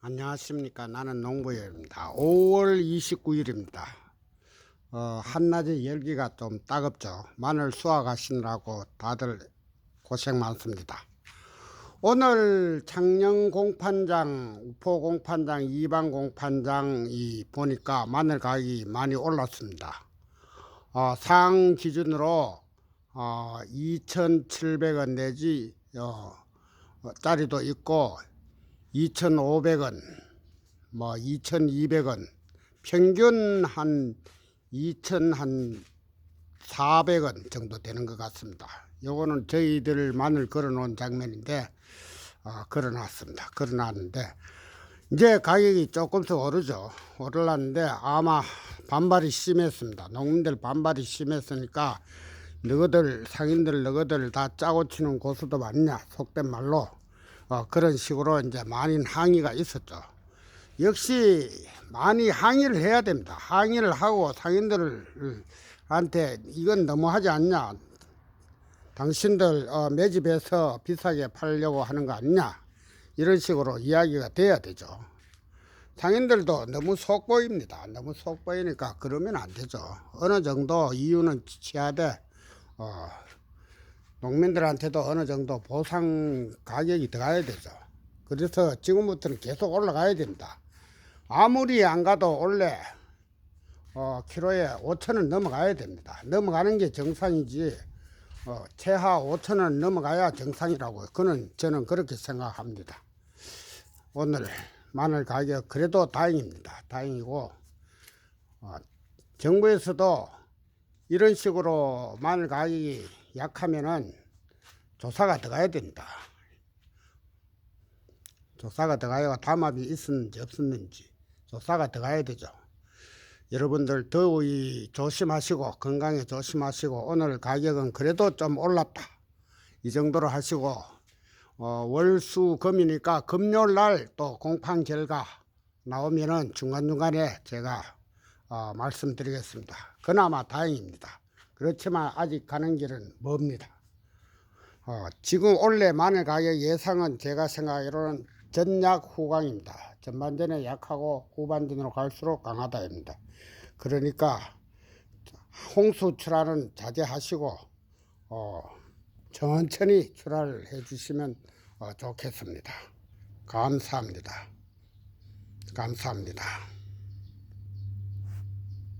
안녕하십니까. 나는 농부입니다. 5월 29일입니다. 어, 한낮에 열기가 좀 따갑죠. 마늘 수확하시느라고 다들 고생 많습니다. 오늘 창녕 공판장, 우포 공판장, 이방 공판장이 보니까 마늘 가격이 많이 올랐습니다. 어, 상 기준으로 어, 2,700원 내지 어, 어, 짜리도 있고 2,500원, 뭐 2,200원, 평균 한 2,000한 400원 정도 되는 것 같습니다. 요거는 저희들 마늘 걸어놓은 장면인데 어, 걸어놨습니다. 걸어놨는데 이제 가격이 조금씩 오르죠. 오르려는데 아마 반발이 심했습니다. 농민들 반발이 심했으니까 너희들 상인들 너희들 다 짜고 치는 고수도 많냐 속된 말로 어, 그런 식으로 이제 많은 항의가 있었죠. 역시 많이 항의를 해야 됩니다. 항의를 하고 상인들한테 이건 너무하지 않냐. 당신들 어, 매집해서 비싸게 팔려고 하는 거 아니냐. 이런 식으로 이야기가 돼야 되죠. 상인들도 너무 속보입니다. 너무 속보이니까 그러면 안 되죠. 어느 정도 이유는 취하되 어, 농민들한테도 어느 정도 보상 가격이 들어가야 되죠. 그래서 지금부터는 계속 올라가야 됩니다. 아무리 안 가도 원래 어, 키로에 5천 원 넘어가야 됩니다. 넘어가는 게 정상이지 어, 최하 5천 원 넘어가야 정상이라고 그는 저는 그렇게 생각합니다. 오늘 마늘 가격 그래도 다행입니다. 다행이고 어, 정부에서도 이런 식으로 마늘 가격이 약하면은 조사가 들어가야 됩니다. 조사가 들어가야 담합이 있었는지 없었는지 조사가 들어가야 되죠. 여러분들 더위 조심하시고 건강에 조심하시고 오늘 가격은 그래도 좀 올랐다. 이 정도로 하시고 어, 월수 금이니까 금요일 날 또 공판 결과 나오면은 중간중간에 제가 어, 말씀드리겠습니다. 그나마 다행입니다. 그렇지만 아직 가는 길은 멉니다. 어, 지금 원래 마늘 가격 예상은 제가 생각하기로는 전약 후강입니다. 전반전에 약하고 후반전으로 갈수록 강하다입니다. 그러니까 홍수 출하는 자제하시고 어, 천천히 출하를 해주시면 어, 좋겠습니다. 감사합니다. 감사합니다.